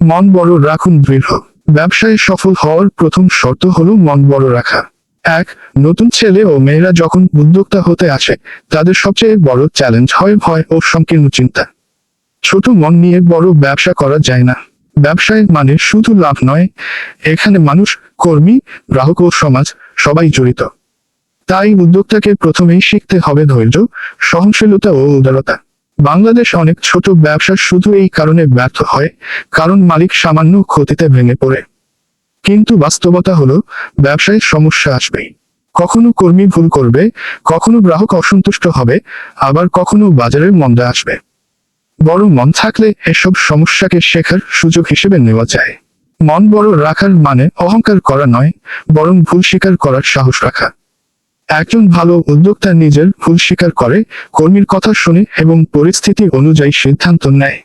মন বড় রাখুন দৃঢ়। ব্যবসায় সফল হওয়ার প্রথম শর্ত হলো মন বড় রাখা। এক, নতুন ছেলে ও মেয়েরা যখন উদ্যোক্তা হতে আসে, তাদের সবচেয়ে বড় চ্যালেঞ্জ হয় ভয় ও সংকীর্ণ চিন্তা। ছোট মন নিয়ে বড় ব্যবসা করা যায় না। ব্যবসায় মানে শুধু লাভ নয়, এখানে মানুষ, কর্মী, গ্রাহক ও সমাজ সবাই জড়িত। তাই উদ্যোক্তাকে প্রথমেই শিখতে হবে ধৈর্য, সহনশীলতা ও উদারতা। বাংলাদেশ অনেক ছোট ব্যবসা শুধু এই কারণে ব্যর্থ হয়, কারণ মালিক সামান্য ক্ষতিতে ভেঙে পড়ে। কিন্তু বাস্তবতা হলো, ব্যবসায় সমস্যা আসবেই। কখনো কর্মী ভুল করবে, কখনো গ্রাহক অসন্তুষ্ট হবে, আবার কখনো বাজারের মন্দা আসবে। বড় মন থাকলে এসব সমস্যাকে শেখার সুযোগ হিসেবে নেওয়া যায়। মন বড় রাখার মানে অহংকার করা নয়, বরং ভুল স্বীকার করার সাহস রাখা। একজন ভালো উদ্যোক্তা নিজের ভুল স্বীকার করে, কর্মীর কথা শুনে এবং পরিস্থিতি অনুযায়ী সিদ্ধান্ত নেয়।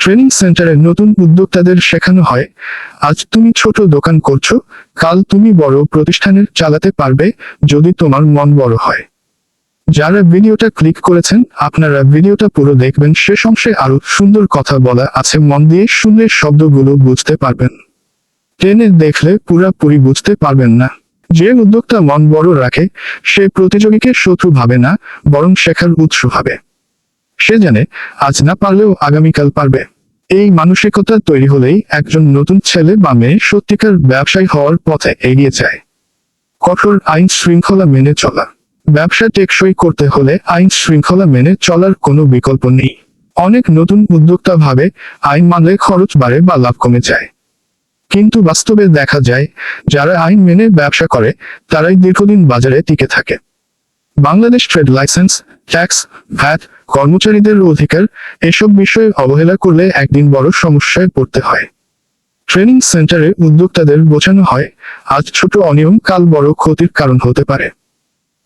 ট্রেনিং সেন্টারে নতুন উদ্যোক্তাদের শেখানো হয়, আজ তুমি ছোট দোকান করছ, কাল তুমি বড় প্রতিষ্ঠানের চালাতে পারবে যদি তোমার মন বড় হয়। যারা ভিডিওটা ক্লিক করেছেন, আপনারা ভিডিওটা পুরো দেখবেন, শেষ অংশে আরও সুন্দর কথা বলা আছে, মন দিয়ে শুনলে শব্দগুলো বুঝতে পারবেন। ট্রেনে দেখলে পুরাপুরি বুঝতে পারবেন না। যে উদ্যোক্তা মন বড় রাখে, সে প্রতিযোগীকে শত্রু ভাবে না, বরং শেখার উৎস ভাবে। সে জানে, আজ না পারলেও আগামীকাল পারবে। এই মানসিকতা তৈরি হলেই একজন নতুন ছেলে বা মেয়ে সত্যিকার ব্যবসায়ী হওয়ার পথে এগিয়ে যায়। কঠোর আইন শৃঙ্খলা মেনে চলা। ব্যবসা টেকসই করতে হলে আইন শৃঙ্খলা মেনে চলার কোনো বিকল্প নেই। অনেক নতুন উদ্যোক্তা ভাবে আইন মানলে খরচ বাড়ে বা লাভ কমে যায়। কিন্তু বাস্তবে দেখা যায়, যারা আইন মেনে ব্যবসা করে, তারাই দীর্ঘদিন বাজারে টিকে থাকে। Bangladesh trade licence, tax, VAT, কর্মচারীদের অধিকার এসব বিষয়ে অবহেলা করলে একদিন বড় সমস্যায় পড়তে হয়। ট্রেনিং সেন্টারে উদ্যোক্তাদের বোঝানো হয়, আজ ছোট অনিয়ম, কাল বড় ক্ষতির কারণ হতে পারে।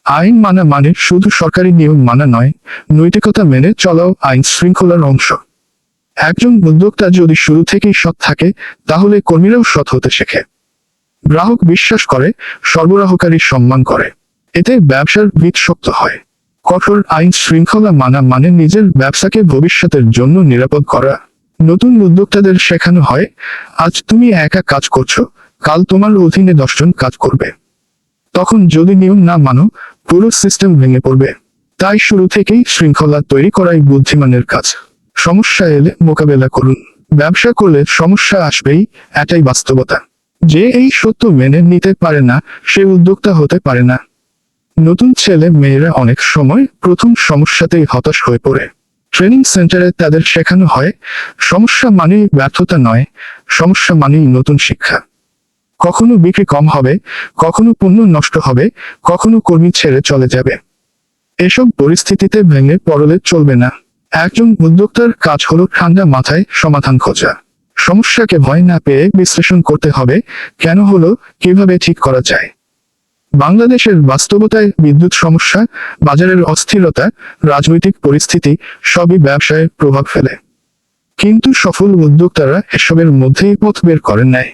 আইন মানা মানে শুধু সরকারি নিয়ম মানা নয়, নৈতিকতা মেনে চলাও আইন শৃঙ্খলার অংশ। একজন উদ্যোক্তা যদি শুরু থেকেই সৎ থাকে, তাহলে কর্মীরাও সৎ হতে শেখে। গ্রাহক বিশ্বাস করে, সরবরাহকারী সম্মান করে। এতে ব্যবসার ভিত শক্ত হয়। কঠোর আইন শৃঙ্খলা মানা মানে নিজের ব্যবসাকে ভবিষ্যতের জন্য নিরাপদ করা। নতুন উদ্যোক্তাদের শেখানো হয়, আজ তুমি একা কাজ করছ, কাল তোমার অধীনে দশজন কাজ করবে। তখন যদি নিয়ম না মানো, পুরো সিস্টেম ভেঙে পড়বে। তাই শুরু থেকেই শৃঙ্খলা তৈরি করাই বুদ্ধিমানের কাজ। সমস্যা এলে মোকাবেলা করুন। ব্যবসা করলে সমস্যা আসবেই, এটাই বাস্তবতা। যে এই সত্য মেনে নিতে পারে না, সে উদ্যোক্তা হতে পারে না। নতুন ছেলে মেয়েরা অনেক সময় প্রথম সমস্যাতেই হতাশ হয়ে পড়ে। ট্রেনিং সেন্টারে তাদের শেখানো হয়, সমস্যা মানেই ব্যর্থতা নয়, সমস্যা মানেই নতুন শিক্ষা। কখনো বিক্রি কম হবে, কখনো পণ্য নষ্ট হবে, কখনো কর্মী ছেড়ে চলে যাবে। এসব পরিস্থিতিতে ভেঙে পড়লে চলবে না। একজন উদ্যোক্তার কাজ হলো ঠান্ডা মাথায় সমাধান খোঁজা। সমস্যাকে ভয় না পেয়ে বিশ্লেষণ করতে হবে, কেন হলো, কীভাবে ঠিক করা যায়। বাংলাদেশের বাস্তবতায় বিদ্যুৎ সমস্যা, বাজারের অস্থিরতা, রাজনৈতিক পরিস্থিতি সবই ব্যবসায় প্রভাব ফেলে। কিন্তু সফল উদ্যোক্তারা এসবের মধ্যেই পথ বের করেন নাই।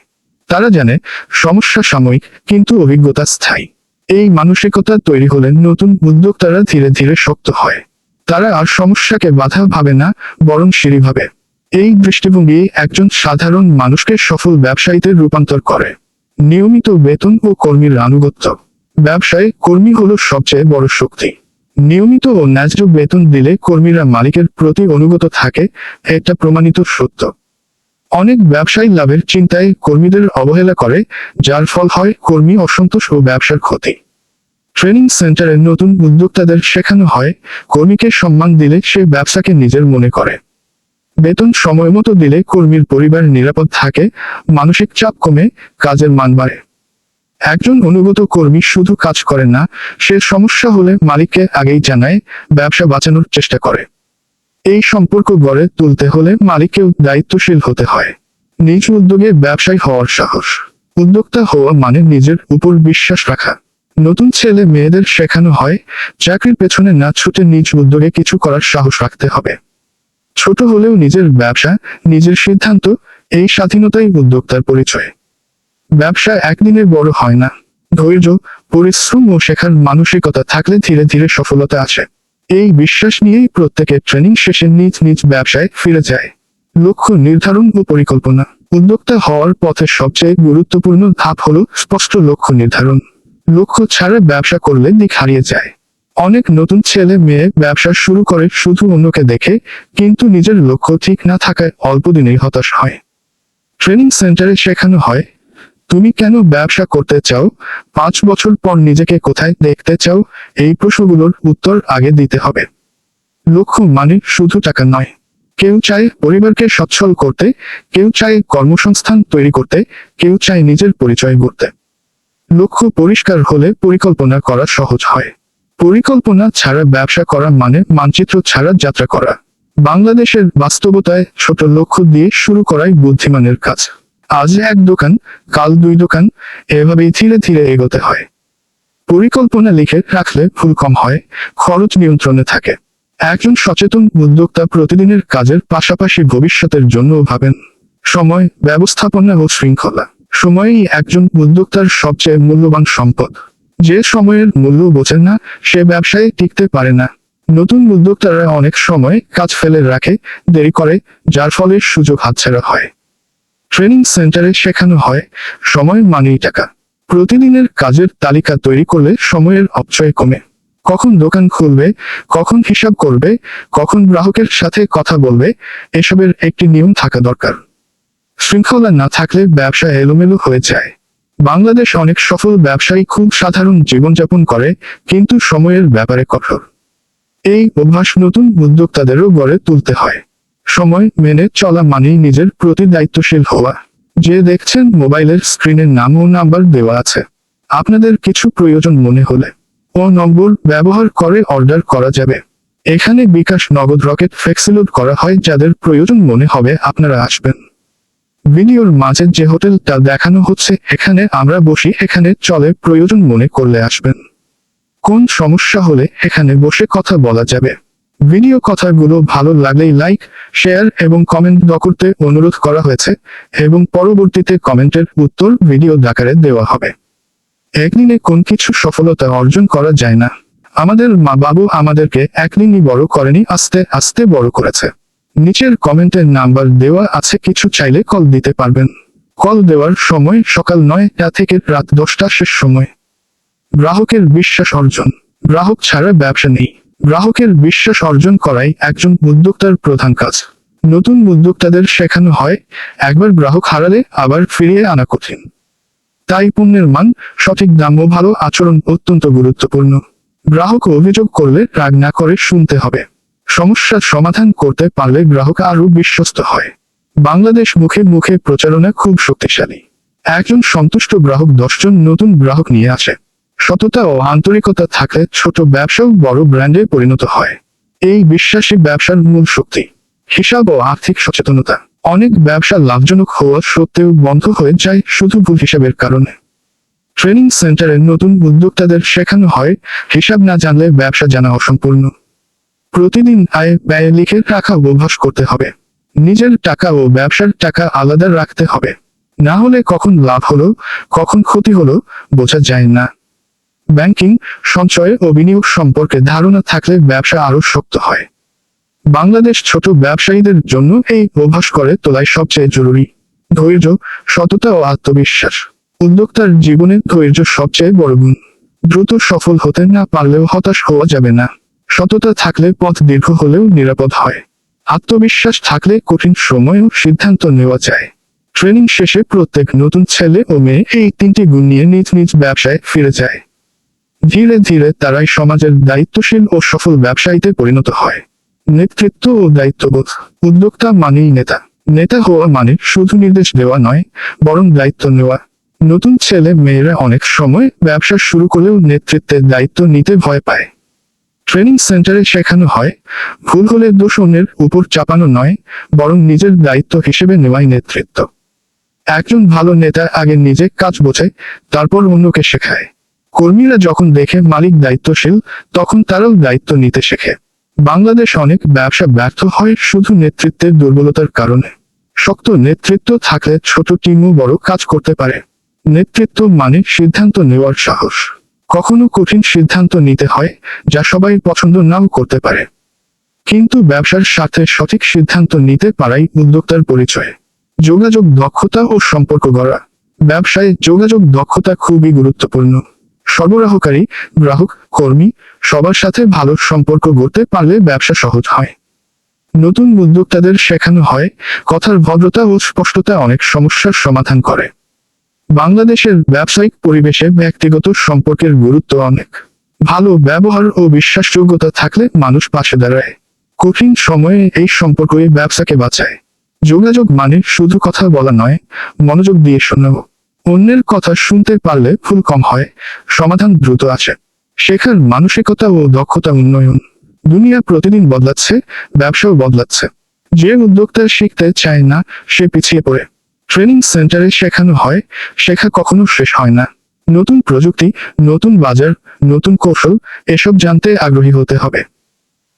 তারা জানে, সমস্যা সাময়িক, কিন্তু অভিজ্ঞতা স্থায়ী। এই মানসিকতা তৈরি হলে নতুন উদ্যোক্তারা ধীরে ধীরে শক্ত হয়। তারা আর সমস্যাকে বাধা ভাবে না, বরং সিঁড়ি ভাবে। এই দৃষ্টিভঙ্গি একজন সাধারণ মানুষকে সফল ব্যবসায়ীতে রূপান্তর করে। নিয়মিত বেতন ও কর্মীর আনুগত্য। ব্যবসায় কর্মী হলো সবচেয়ে বড় শক্তি। নিয়মিত ও ন্যায্য বেতন দিলে কর্মীরা মালিকের প্রতি অনুগত থাকে, এটা প্রমাণিত সত্য। অনেক ব্যবসায়ী লাভের চিন্তায় কর্মীদের অবহেলা করে, যার ফল হয় কর্মী অসন্তোষ ও ব্যবসার ক্ষতি। ট্রেনিং সেন্টারে নতুন উদ্যোক্তাদের শেখানো হয়, কর্মীকে সম্মান দিলে সে ব্যবসাকে নিজের মনে করে। বেতন সময় মতো দিলে কর্মীর পরিবার নিরাপদ থাকে, মানসিক চাপ কমে, কাজের মান বাড়ে। একজন অনুগত কর্মী শুধু কাজ করে না, সে সমস্যা হলে মালিককে আগেই জানায়, ব্যবসা বাঁচানোর চেষ্টা করে। এই সম্পর্ক গড়ে তুলতে হলে মালিককেও দায়িত্বশীল হতে হয়। নিজ উদ্যোগে ব্যবসায়ী হওয়ার সাহস। উদ্যোক্তা হওয়া মানে নিজের উপর বিশ্বাস রাখা। নতুন ছেলে মেয়েদের শেখানো হয়, চাকরির পেছনে না ছুটে নিজ উদ্যোগে কিছু করার সাহস রাখতে হবে। ছোট হলেও নিজের ব্যবসা, নিজের সিদ্ধান্ত, এই স্বাধীনতাই উদ্যোক্তার পরিচয়। ব্যবসা একদিনে বড় হয় না। ধৈর্য, পরিশ্রম ও শেখার মানসিকতা থাকলে ধীরে ধীরে সফলতা আসে। এই বিশ্বাস নিয়েই প্রত্যেকে ট্রেনিং শেষে নিজ নিজ ব্যবসায় ফিরে যায়। লক্ষ্য নির্ধারণ ও পরিকল্পনা। উদ্যোক্তা হওয়ার পথে সবচেয়ে গুরুত্বপূর্ণ ধাপ হল স্পষ্ট লক্ষ্য নির্ধারণ। লক্ষ্য ছাড়া ব্যবসা করলে দিক হারিয়ে যায়। অনেক নতুন ছেলে মেয়ে ব্যবসা শুরু করে শুধু অন্যকে দেখে, কিন্তু নিজের লক্ষ্য ঠিক না থাকায় অল্প দিনেই হতাশ হয়। ট্রেনিং সেন্টারে শেখানো হয়, তুমি কেন ব্যবসা করতে চাও? পাঁচ বছর পর নিজেকে কোথায় দেখতে চাও? এই প্রশ্নগুলোর উত্তর আগে দিতে হবে। লক্ষ্য মানে শুধু টাকা নয়। কেউ চায় পরিবারকে সচ্ছল করতে, কেউ চায় কর্মসংস্থান তৈরি করতে, কেউ চায় নিজের পরিচয় গড়তে। লক্ষ্য পরিষ্কার হলে পরিকল্পনা করা সহজ হয়। পরিকল্পনা ছাড়া ব্যবসা করা মানে মানচিত্র ছাড়া যাত্রা করা। বাংলাদেশের বাস্তবতায় ছোট লক্ষ্য দিয়ে শুরু করাই বুদ্ধিমানের কাজ। আজ এক দোকান, কাল দুই দোকান, এভাবেই ধীরে ধীরে এগোতে হয়। পরিকল্পনা লিখে রাখলে ভুল কম হয়, খরচ নিয়ন্ত্রণে থাকে। একজন সচেতন উদ্যোক্তা প্রতিদিনের কাজের পাশাপাশি ভবিষ্যতের জন্য ভাবেন, সময়, ব্যবস্থাপনা ও শৃঙ্খলা। সময়ই একজন উদ্যোক্তার সবচেয়ে মূল্যবান সম্পদ। যে সময়ের মূল্য বোঝেন না, সে ব্যবসায় টিকতে পারে না। নতুন উদ্যোক্তারা অনেক সময় কাজ ফেলে রাখে, দেরি করে, যার ফলে সুযোগ হাতছাড়া হয়। ট্রেনিং সেন্টারে শেখানো হয়, সময় মানেই টাকা। প্রতিদিনের কাজের তালিকা তৈরি করলে সময়ের অপচয় কমে। কখন দোকান খুলবে, কখন হিসাব করবে, কখন গ্রাহকের সাথে কথা বলবে, এসবের একটি নিয়ম থাকা দরকার। শৃঙ্খলা না থাকলে ব্যবসা এলোমেলো হয়ে যায়। বাংলাদেশ অনেক সফল ব্যবসায়ী খুব সাধারণ জীবনযাপন করে, কিন্তু সময়ের ব্যাপারে কঠোর। এই অভ্যাস নতুন উদ্যোক্তাদেরও গড়ে তুলতে হয়। সময় মেনে চলা মানেই নিজের প্রতি দায়িত্বশীল হওয়া। যে দেখছেন মোবাইলের স্ক্রিনের নাম ও নাম্বার দেওয়া আছে। আপনাদের কিছু প্রয়োজন মনে হলে ও নম্বর ব্যবহার করে অর্ডার করা যাবে। এখানে বিকাশ নগদ রকেট ফ্লেক্সিলোড করা হয় যাদের প্রয়োজন মনে হবে আপনারা আসবেন। ভিডিওর মাঝে যে হোটেলটা দেখানো হচ্ছে, এখানে আমরা বসি, এখানে চলে প্রয়োজন মনে করলে আসবেন। কোন সমস্যা হলে এখানে বসে কথা বলা যাবে? ভিডিও কথাগুলো ভালো লাগলেই লাইক, শেয়ার এবং কমেন্ট দ করতে অনুরোধ করা হয়েছে এবং পরবর্তীতে কমেন্টের উত্তর ভিডিও আকারে দেওয়া হবে। একদিনে কোন কিছু সফলতা অর্জন করা যায় না। আমাদের মা বাবু আমাদেরকে একদিনই বড় করেনি, আস্তে আস্তে বড় করেছে। নিচের কমেন্টের নাম্বার দেওয়া আছে, কিছু চাইলে কল দিতে পারবেন। কল দেওয়ার সময় সকাল নয়টা থেকে রাত দশটা শেষ সময়। গ্রাহকের বিশ্বাস অর্জন। গ্রাহক ছাড়া ব্যবসা নেই। গ্রাহকের বিশ্বাস অর্জন করাই একজন উদ্যোক্তার প্রধান কাজ। নতুন উদ্যোক্তাদের শেখানো হয়, একবার গ্রাহক হারালে আবার ফিরিয়ে আনা কঠিন। তাই পণ্যের মান, সঠিক দাম ও ভালো আচরণ অত্যন্ত গুরুত্বপূর্ণ। গ্রাহক অভিযোগ করলে রাগ না করে শুনতে হবে। সমস্যার সমাধান করতে পারলে গ্রাহক আরও বিশ্বস্ত হয়। বাংলাদেশ মুখে মুখে প্রচারণা খুব শক্তিশালী। একজন সন্তুষ্ট গ্রাহক দশজন নতুন গ্রাহক নিয়ে আসে। সততা ও আন্তরিকতা থাকলে ছোট ব্যবসাও বড় ব্র্যান্ডে পরিণত হয়। এই বিশ্বাসী ব্যবসার মূল শক্তি, হিসাব ও আর্থিক সচেতনতা। অনেক ব্যবসা লাভজনক হওয়া সত্ত্বেও বন্ধ হয়ে যায় শুধু ভুল হিসাবের কারণে। ট্রেনিং সেন্টারে নতুন উদ্যোক্তাদের শেখানো হয়, হিসাব না জানলে ব্যবসা জানা অসম্পূর্ণ। প্রতিদিন আয় ব্যয় লিখে রাখা অভ্যাস করতে হবে। নিজের টাকা ও ব্যবসার টাকা আলাদা রাখতে হবে। না হলে কখন লাভ হলো, কখন ক্ষতি হলো, বোঝা যায় না। ব্যাংকিং, সঞ্চয় ও বিনিয়োগ সম্পর্কে ধারণা থাকলে ব্যবসা আরও শক্ত হয়। বাংলাদেশ ছোট ব্যবসায়ীদের জন্য এই অভ্যাস করে তোলাই সবচেয়ে জরুরি। ধৈর্য, সততা ও আত্মবিশ্বাস। উদ্যোক্তার জীবনে ধৈর্য সবচেয়ে বড় গুণ। দ্রুত সফল হতে না পারলেও হতাশ হওয়া যাবে না। সততা থাকলে পথ দীর্ঘ হলেও নিরাপদ হয়। আত্মবিশ্বাস থাকলে কঠিন সময়েও সিদ্ধান্ত নেওয়া যায়। ট্রেনিং শেষে প্রত্যেক নতুন ছেলে ও মেয়ে এই তিনটি গুণ নিয়ে নিজ নিজ ব্যবসায় ফিরে যায়। ধীরে ধীরে তারাই সমাজের দায়িত্বশীল ও সফল ব্যবসায়ীতে পরিণত হয়। নেতৃত্ব ও দায়িত্ববোধ, উদ্যোক্তা মানেই নেতা। নেতা হওয়া মানে শুধু নির্দেশ দেওয়া নয়, বরং দায়িত্ব নেওয়া। নতুন ছেলে মেয়েরা অনেক সময় ব্যবসা শুরু করলেও নেতৃত্বের দায়িত্ব নিতে ভয় পায়। ট্রেনিং সেন্টারে শেখানো হয়। ভুল হলে দোষ অন্যের উপর চাপানো নয়, বরং নিজের দায়িত্ব হিসেবে নেওয়াই নেতৃত্ব। একজন ভালো নেতা আগে নিজে কাজ বোঝে, তারপর অন্যকে শেখায়। কর্মীরা যখন দেখে মালিক দায়িত্বশীল, তখন তারাও দায়িত্ব নিতে শেখে। বাংলাদেশ অনেক ব্যবসা ব্যর্থ হয় শুধু নেতৃত্বের দুর্বলতার কারণে। শক্ত নেতৃত্ব থাকলে ছোট টিমও বড় কাজ করতে পারে। নেতৃত্ব মানে সিদ্ধান্ত নেওয়ার সাহস। কখনো কঠিন সিদ্ধান্ত নিতে হয়, যা সবাই পছন্দ নাও করতে পারে। কিন্তু ব্যবসার সাথে সঠিক সিদ্ধান্ত নিতে পারাই উদ্যোক্তার পরিচয়। যোগাযোগ দক্ষতা ও সম্পর্ক গড়া। ব্যবসায় যোগাযোগ দক্ষতা খুবই গুরুত্বপূর্ণ। সরবরাহকারী, গ্রাহক, কর্মী, সবার সাথে ভালো সম্পর্ক গড়তে পারলে ব্যবসা সহজ হয়। নতুন উদ্যোক্তাদের শেখানো হয়, কথার ভদ্রতা ও স্পষ্টতা অনেক সমস্যার সমাধান করে। বাংলাদেশের ব্যবসায়িক পরিবেশে ব্যক্তিগত সম্পর্কের গুরুত্ব অনেক। ভালো ব্যবহার ও বিশ্বাসযোগ্যতা থাকলে মানুষ পাশে দাঁড়ায়। কঠিন সময়ে এই সম্পর্কই ব্যবসাকে বাঁচায়। যোগাযোগ মানে শুধু কথা বলা নয়, মনোযোগ দিয়ে শোনাও। অন্যের কথা শুনতে পারলে ভুল কম হয়, সমাধান দ্রুত আছে শেখার মানসিকতা ও দক্ষতা উন্নয়ন। দুনিয়া প্রতিদিন বদলাচ্ছে, ব্যবসাও বদলাচ্ছে। যে উদ্যোক্তা শিখতে চায় না, সে পিছিয়ে পড়ে। ট্রেনিং সেন্টারে শেখানো হয়, শেখা কখনো শেষ হয় না। নতুন প্রযুক্তি, নতুন বাজার, নতুন কৌশল, এসব জানতে আগ্রহী হতে হবে।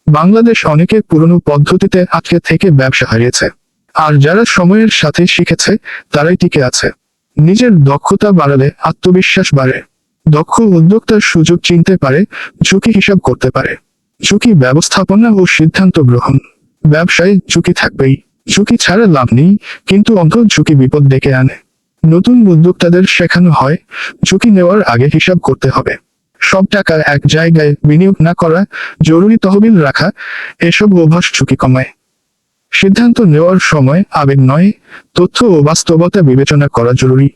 বাংলাদেশ অনেকে পুরনো পদ্ধতিতে আটকে থেকে ব্যবসা হারিয়েছে। আর যারা সময়ের সাথে শিখেছে, তারাই টিকে আছে। নিজের দক্ষতা বাড়ালে আত্মবিশ্বাস বাড়ে। দক্ষ উদ্যোক্তার সুযোগ চিনতে পারে, ঝুঁকি হিসাব করতে পারে। ঝুঁকি ব্যবস্থাপনা ও সিদ্ধান্ত গ্রহণ। ব্যবসায় ঝুঁকি থাকবেই। ঝুঁকি ছাড়া লাভ নেই, কিন্তু অন্ত ঝুঁকি বিপদ ডেকে আনে। নতুন উদ্যোক্তাদের শেখানো হয়, ঝুঁকি নেওয়ার আগে হিসাব করতে হবে। সব টাকা এক জায়গায় বিনিয়োগ না করা, জরুরি তহবিল রাখা, এসব অভ্যাস ঝুঁকি কমায়। সিদ্ধান্ত নেওয়ার সময় আবেগ নয়, তথ্য ও বাস্তবতা বিবেচনা করা জরুরি।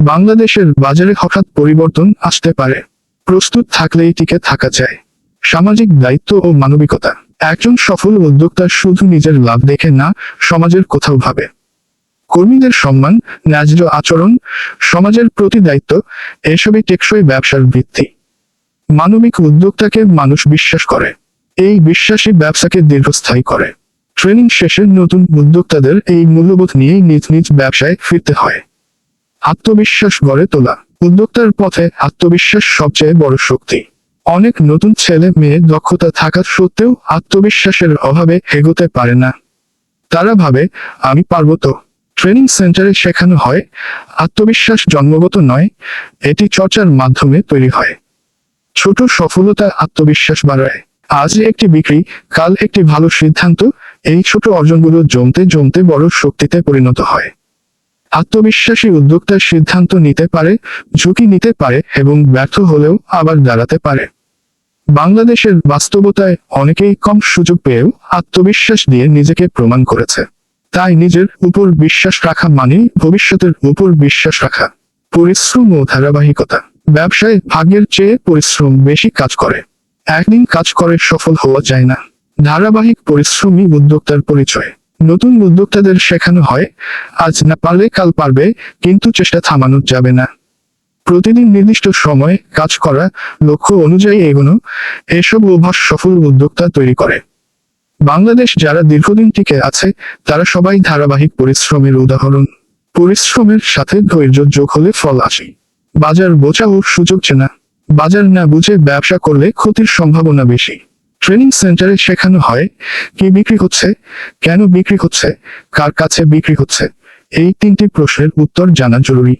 বাংলাদেশের বাজারে হঠাৎ পরিবর্তন আসতে পারে। প্রস্তুত থাকলেই টিকে থাকা যায়। সামাজিক দায়িত্ব ও মানবিকতা। একজন সফল উদ্যোক্তা শুধু নিজের লাভ দেখে না, সমাজের কোথাও ভাবে। কর্মীদের সম্মান, ন্যায্য আচরণ, সমাজের প্রতি দায়িত্ব, এসবই টেকসই ব্যবসার ভিত্তি। মানবিক উদ্যোক্তাকে মানুষ বিশ্বাস করে। এই বিশ্বাসী ব্যবসাকে দীর্ঘস্থায়ী করে। ট্রেনিং শেষে নতুন উদ্যোক্তাদের এই মূল্যবোধ নিয়েই নিজ নিজ ব্যবসায় ফিরতে হয়। আত্মবিশ্বাস গড়ে তোলা। উদ্যোক্তার পথে আত্মবিশ্বাস সবচেয়ে বড় শক্তি। অনেক নতুন ছেলে মেয়ে দক্ষতা থাকা সত্ত্বেও আত্মবিশ্বাসের অভাবে এগোতে পারে না। তারা ভাবে, আমি পারব তো। ট্রেনিং সেন্টারে শেখানো হয়, আত্মবিশ্বাস জন্মগত নয়, এটি চর্চার মাধ্যমে তৈরি হয়। ছোট সফলতা আত্মবিশ্বাস বাড়ায়। আজ একটি বিক্রি, কাল একটি ভালো সিদ্ধান্ত, এই ছোট অর্জনগুলো জমতে জমতে বড় শক্তিতে পরিণত হয়। আত্মবিশ্বাসী উদ্যোক্তার সিদ্ধান্ত নিতে পারে, ঝুঁকি নিতে পারে এবং ব্যর্থ হলেও আবার দাঁড়াতে পারে। বাংলাদেশের বাস্তবতায় অনেকেই কম সুযোগ পেয়েও আত্মবিশ্বাস দিয়ে নিজেকে প্রমাণ করেছে। তাই নিজের উপর বিশ্বাস রাখা মানে ভবিষ্যতের উপর বিশ্বাস রাখা। পরিশ্রম ও ধারাবাহিকতা। ব্যবসায় ভাগ্যের চেয়ে পরিশ্রম বেশি কাজ করে। একদিন কাজ করে সফল হওয়া যায় না। ধারাবাহিক পরিশ্রমী উদ্যোক্তার পরিচয়। নতুন উদ্যোক্তাদের শেখানো হয়, আজ না পারলে কাল পারবে, কিন্তু চেষ্টা থামানো যাবে না। প্রতিদিন নির্দিষ্ট সময়ে কাজ করা, লক্ষ্য অনুযায়ী এগোনো, এসব অভ্যাস সফল উদ্যোক্তা তৈরি করে। বাংলাদেশ যারা দীর্ঘদিন টিকে আছে, তারা সবাই ধারাবাহিক পরিশ্রমের উদাহরণ। পরিশ্রমের সাথে ধৈর্য যোগ হলে ফল আসে। বাজার বোঝা ও সুযোগ চেনা। বাজার না বুঝে ব্যবসা করলে ক্ষতির সম্ভাবনা বেশি। ট্রেনিং সেন্টারে শেখানো হয় কি বিক্রি হচ্ছে কেন বিক্রি হচ্ছে কার কাছে বিক্রি হচ্ছে এই তিনটি প্রশ্নের উত্তর জানা জরুরি।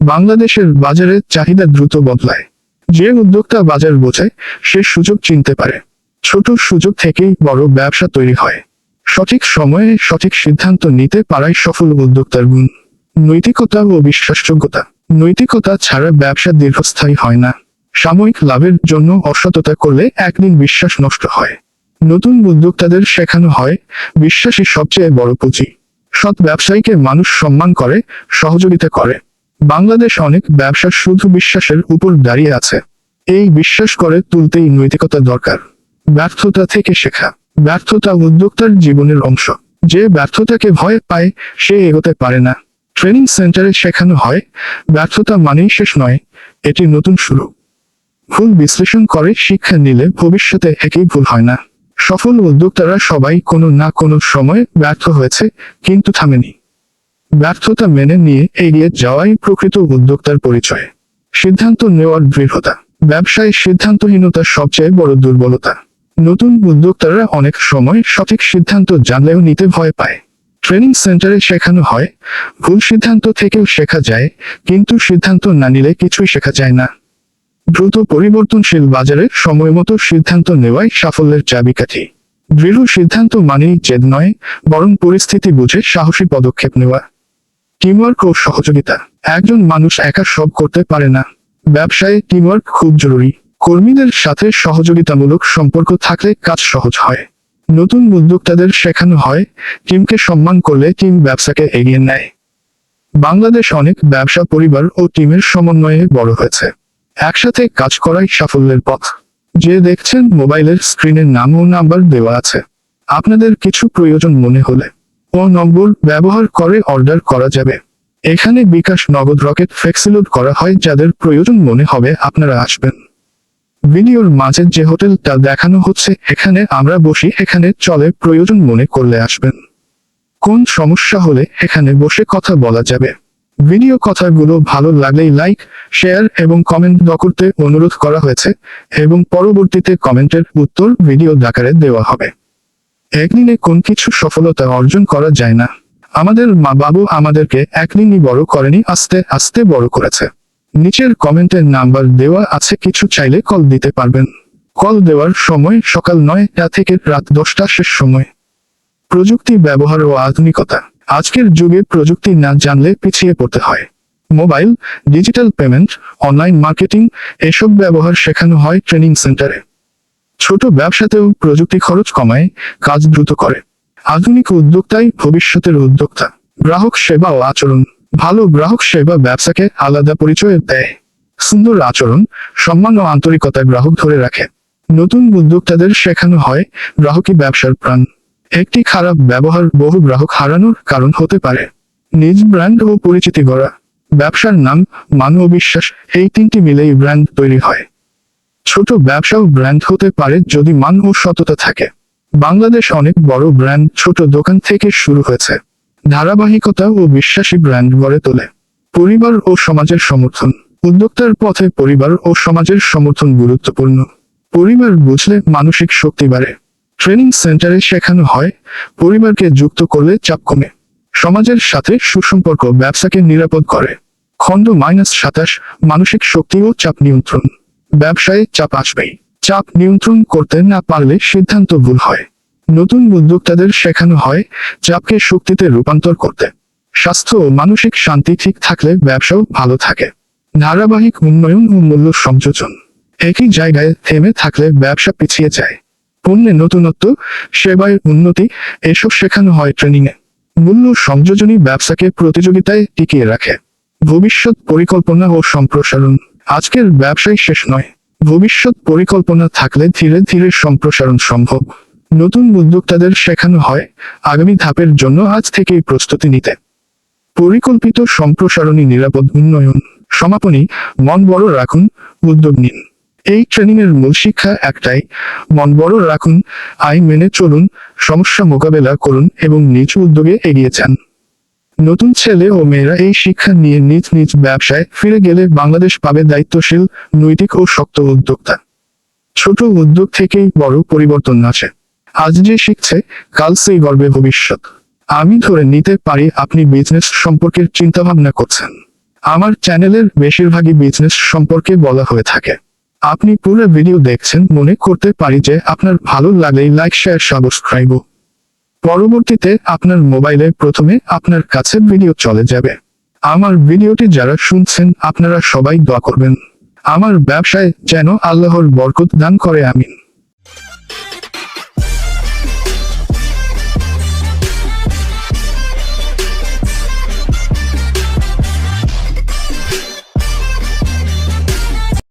বাংলাদেশের বাজারে চাহিদা দ্রুত বদলায়। যে উদ্যোক্তা বাজার বোঝে, সে সুযোগ চিনতে পারে। ছোট সুযোগ থেকেই বড় ব্যবসা তৈরি হয়। সঠিক সময়ে সঠিক সিদ্ধান্ত নিতে পারাই সফল উদ্যোক্তার গুণ। নৈতিকতা ও বিশ্বাসযোগ্যতা। নৈতিকতা ছাড়া ব্যবসা দীর্ঘস্থায়ী হয় না। সাময়িক লাভের জন্য অসততা করলে একদিন বিশ্বাস নষ্ট হয়। নতুন উদ্যোক্তাদের শেখানো হয় বিশ্বাসী সবচেয়ে বড় পুঁজি। সৎ ব্যবসায়ীকে মানুষ সম্মান করে, সহযোগিতা করে। বাংলাদেশ অনেক ব্যবসা শুধু বিশ্বাসের উপর দাঁড়িয়ে আছে। এই বিশ্বাস করে তুলতেই নৈতিকতা দরকার। ব্যর্থতা থেকে শেখা। ব্যর্থতা উদ্যোক্তার জীবনের অংশ। যে ব্যর্থতাকে ভয় পায়, সে এগোতে পারে না। ট্রেনিং সেন্টারে শেখানো হয়, ব্যর্থতা মানেই শেষ নয়, এটি নতুন শুরু। ভুল বিশ্লেষণ করে শিক্ষা নিলে ভবিষ্যতে একই ভুল হয় না। সফল উদ্যোক্তারা সবাই কোনো না কোনো সময় ব্যর্থ হয়েছে, কিন্তু থামেনি। ব্যর্থতা মেনে নিয়ে এগিয়ে যাওয়াই প্রকৃত উদ্যোক্তার পরিচয়। সিদ্ধান্ত নেওয়ার দৃঢ়তা। ব্যবসায় সিদ্ধান্তহীনতা সবচেয়ে বড় দুর্বলতা। নতুন উদ্যোক্তারা অনেক সময় সঠিক সিদ্ধান্ত জানলেও নিতে ভয় পায়। ট্রেনিং সেন্টারে শেখানো হয়, ভুল সিদ্ধান্ত থেকেও শেখা যায়, কিন্তু সিদ্ধান্ত না নিলে কিছুই শেখা যায় না। দ্রুত পরিবর্তনশীল বাজারে সময়মতো সিদ্ধান্ত নেওয়াই সাফল্যের চাবিকাঠি। দৃঢ় সিদ্ধান্ত মানেই জেদ নয়, বরং পরিস্থিতি বুঝে সাহসী পদক্ষেপ নেওয়া। টিমওয়ার্ক ও সহযোগিতা। একজন মানুষ একা সব করতে পারে না। ব্যবসায় টিমওয়ার্ক খুব জরুরি। কর্মীদের সাথে সহযোগিতামূলক সম্পর্ক থাকলে কাজ সহজ হয়। নতুন উদ্যোক্তাদের শেখানো হয়, টিমকে সম্মান করলে টিম ব্যবসাকে এগিয়ে নেয়। বাংলাদেশ অনেক ব্যবসা পরিবার ও টিমের সমন্বয়ে বড় হয়েছে। একসাথে কাজ করাই সাফল্যের পথ। যে দেখছেন মোবাইলের স্ক্রিনের নাম ও নাম্বার দেওয়া আছে। আপনাদের কিছু প্রয়োজন মনে হলে ও নম্বর ব্যবহার করে অর্ডার করা যাবে। এখানে বিকাশ নগদ রকেট ফ্লেক্সিলোড করা হয় যাদের প্রয়োজন মনে হবে আপনারা আসবেন। ভিডিওর মাঝে যে হোটেলটা দেখানো হচ্ছে এখানে আমরা বসি, এখানে চলে প্রয়োজন মনে করলে আসবেন। কোন সমস্যা হলে এখানে বসে কথা বলা যাবে। ভিডিও কথাগুলো ভালো লাগলেই লাইক, শেয়ার এবং কমেন্ট দ করতে অনুরোধ করা হয়েছে এবং পরবর্তীতে কমেন্টের উত্তর ভিডিও আকারে দেওয়া হবে। একদিনে কোন কিছু সফলতা অর্জন করা যায় না। আমাদের মা বাবু আমাদেরকে একদিনই বড় করেনি, আস্তে আস্তে বড় করেছে। নিচের কমেন্টের নাম্বার দেওয়া আছে, কিছু চাইলে কল দিতে পারবেন। কল দেওয়ার সময় সকাল নয়টা থেকে রাত দশটা শেষ সময়। প্রযুক্তি ব্যবহার ও আধুনিকতা। আজকের যুগে প্রযুক্তি না জানলে পিছিয়ে পড়তে হয়। Mobile, digital payment, online marketing, এসব ব্যবহার শেখানো হয় ট্রেনিং সেন্টারে। ছোট ব্যবসাতেও প্রযুক্তি খরচ কমায়, কাজ দ্রুত করে। আধুনিক উদ্যোক্তাই ভবিষ্যতের উদ্যোক্তা। গ্রাহক সেবা ও আচরণ। ভালো গ্রাহক সেবা ব্যবসাকে আলাদা পরিচয় দেয়। সুন্দর আচরণ, সম্মান ও আন্তরিকতা গ্রাহক ধরে রাখে। নতুন উদ্যোক্তাদের শেখানো হয় গ্রাহকই ব্যবসার প্রাণ। একটি খারাপ ব্যবহার বহু গ্রাহক হারানোর কারণ হতে পারে। নিজ ব্র্যান্ড ও পরিচিতি গড়া। ব্যবসার নাম মান ও বিশ্বাস। এই তিনটি মিলেই ব্র্যান্ড তৈরি হয়। ছোট ব্যবসাও ব্র্যান্ড হতে পারে যদি মান ও সততা থাকে। বাংলাদেশ অনেক বড় ব্র্যান্ড, ছোট দোকান থেকে শুরু হয়েছে। ধারাবাহিকতা ও বিশ্বাসী ব্র্যান্ড গড়ে তোলে। পরিবার ও সমাজের সমর্থন। উদ্যোক্তার পথে পরিবার ও সমাজের সমর্থন গুরুত্বপূর্ণ। পরিবার বুঝলে মানসিক শক্তি বাড়ে। ট্রেনিং সেন্টারে শেখানো হয়, পরিবারকে যুক্ত করলে চাপ কমে। সমাজের সাথে সুসম্পর্ক ব্যবসাকে নিরাপদ করে। খণ্ড মাইনাস সাতাশ, মানসিক শক্তি ও চাপ নিয়ন্ত্রণ। ব্যবসায় চাপ আসবেই। চাপ নিয়ন্ত্রণ করতে না পারলে সিদ্ধান্ত ভুল হয়। নতুন উদ্যোক্তাদের শেখানো হয়, চাপকে শক্তিতে রূপান্তর করতে। স্বাস্থ্য ও মানসিক শান্তি ঠিক থাকলে ব্যবসাও ভালো থাকে। ধারাবাহিক উন্নয়ন ও মূল্য সংযোজন। একই জায়গায় থেমে থাকলে ব্যবসা পিছিয়ে যায়। পণ্যে নতুনত্ব, সেবায় উন্নতি, এসব শেখানো হয় ট্রেনিংয়ে। মূল্য সংযোজনই ব্যবসাকে প্রতিযোগিতায় টিকিয়ে রাখে। ভবিষ্যৎ পরিকল্পনা ও সম্প্রসারণ। আজকের ব্যবসায় শেষ নয়। ভবিষ্যৎ পরিকল্পনা থাকলে ধীরে ধীরে সম্প্রসারণ সম্ভব। নতুন উদ্যোক্তাদের শেখানো হয় আগামী ধাপের জন্য আজ থেকেই প্রস্তুতি নিতে। পরিকল্পিত সম্প্রসারণী নিরাপদ উন্নয়ন। সমাপনী, মন বড় রাখুন, উদ্যোগ নিন। এই ট্রেনিংয়ের মূল শিক্ষা একটাই। মন বড় রাখুন আইন মেনে চলুন, সমস্যা মোকাবেলা করুন এবং নিজ উদ্যোগে এগিয়ে যান। নতুন ছেলে ও মেয়েরা এই শিক্ষা নিয়ে নিজ নিজ ব্যবসায় ফিরে গেলে বাংলাদেশ পাবে দায়িত্বশীল, নৈতিক ও শক্ত উদ্যোক্তা। ছোট উদ্যোগ থেকেই বড় পরিবর্তন আছে আজ যে শিখছে, কাল সেই গর্বে ভবিষ্যৎ। আমি ধরে নিতে পারি আপনি বিজনেস সম্পর্কে চিন্তাভাবনা করছেন। আমার চ্যানেলের বেশিরভাগই বিজনেস সম্পর্কে বলা হয়ে থাকে। আপনি পুরো ভিডিও দেখছেন মনে করতে পারি যে আপনার ভালো লাগলেই লাইক, শেয়ার সাবস্ক্রাইব পরবর্তীতে আপনার মোবাইলে প্রথমে আপনার কাছে ভিডিও চলে যাবে। আমার ভিডিওটি যারা শুনছেন, আপনারা সবাই দোয়া করবেন। আমার ব্যবসায় যেন আল্লাহর বরকত দান করে, আমিন।